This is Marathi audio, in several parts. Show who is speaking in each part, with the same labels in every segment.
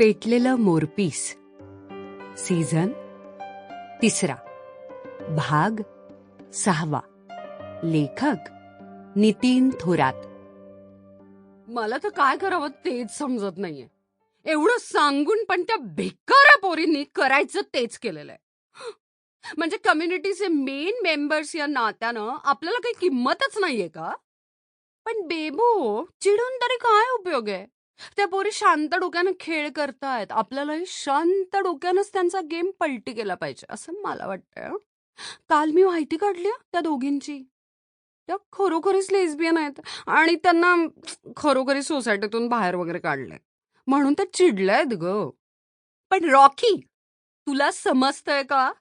Speaker 1: पेटलेलं मोरपीस सीझन तिसरा. भाग सहावा. लेखक नितीन थोरात. मला तर काय करावं तेच समजत नाहीये. एवढं सांगून पण त्या भिकाऱ्या पोरींनी करायचं तेच केलेलं आहे. म्हणजे कम्युनिटीचे मेन मेंबर्स या नात्यानं आपल्याला काही किंमतच नाहीये का? पण बेबो चिडून तरी काय उपयोग आहे? त्या पोरी शांत डोक्यानं खेळ करतायत. आपल्यालाही शांत डोक्यानंच त्यांचा गेम पलटी केला पाहिजे असं मला वाटतंय हं. काल मी माहिती काढली हं, त्या दोघींची. त्या खरोखरीच लेस्बियन आहेत आणि त्यांना खरोखरी सोसायटीतून बाहेर वगैरे काढलंय. म्हणून त्या चिडल्यात ग. पण रॉकी तुला समजतंय का?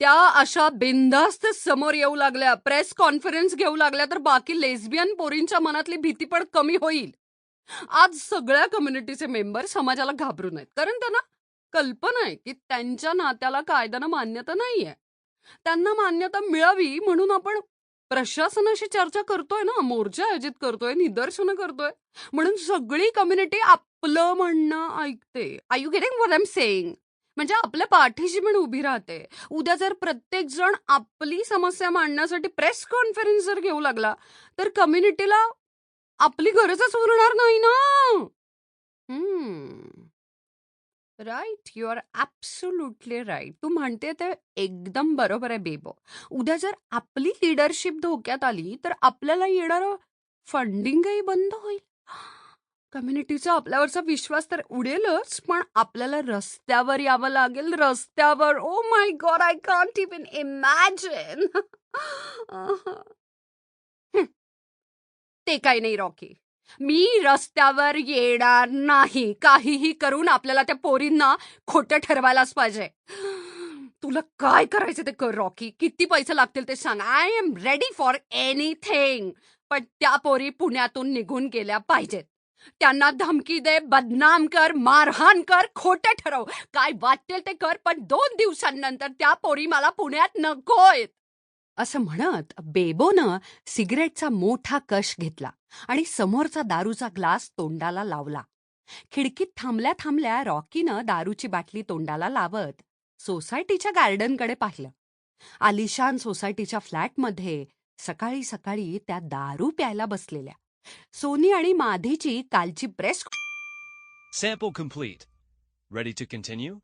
Speaker 1: त्या अशा बिंदास्त समोर येऊ लागल्या प्रेस कॉन्फरन्स घेऊ लागल्या तर बाकी लेस्बियन पोरींच्या मनातली भीती पण कमी होईल. आज सगळ्या कम्युनिटीचे मेंबर समाजाला घाबरून आहेत. कारण त्यांना कल्पना आहे की त्यांच्या नात्याला कायद्यानं मान्यता नाहीये. त्यांना मान्यता मिळावी म्हणून आपण प्रशासनाशी चर्चा करतोय ना मोर्चा आयोजित करतोय निदर्शनं करतोय. म्हणून सगळी कम्युनिटी आपलं म्हणणं ऐकते. I you getting what am saying म्हणजे आपल्या पाठीशी पण उभी राहते. उद्या जर प्रत्येक जण आपली समस्या मांडण्यासाठी प्रेस कॉन्फरन्स जर घेऊ लागला तर कम्युनिटीला आपली गरजच उरणार नाही ना right you are absolutely right तू म्हणते ते एकदम बरोबर आहे बेबो. उद्या जर आपली लिडरशिप धोक्यात आली तर आपल्याला येणारं फंडिंगही बंद होईल. कम्युनिटीचा आपल्यावरचा विश्वास तर उडेलच पण आपल्याला रस्त्यावर यावं लागेल रस्त्यावर. ओ my god I can't even imagine ते काही नाही रॉकी मी रस्त्यावर येणार नाही. काहीही करून आपल्याला त्या पोरींना खोटं ठरवायलाच पाहिजे. तुला काय करायचं ते कर रॉकी? किती पैसे लागतील ते सांग. I am ready for anything पण त्या पोरी पुण्यातून निघून गेल्या पाहिजेत. त्यांना धमकी दे बदनाम कर मारहाण कर खोटं ठरव. काय वाटेल ते कर पण दोन दिवसांनंतर त्या पोरी मला पुण्यात नकोयत. असं म्हणत बेबोनं सिगरेटचा मोठा कश घेतला आणि समोरचा दारूचा ग्लास तोंडाला लावला. खिडकीत थांबल्या थांबल्या रॉकीनं दारूची बाटली तोंडाला लावत सोसायटीच्या गार्डनकडे पाहिलं. आलिशान सोसायटीच्या फ्लॅटमध्ये सकाळी सकाळी त्या दारू प्यायला बसलेल्या. सोनी आणि माधीची कालची press
Speaker 2: sample complete ready to continue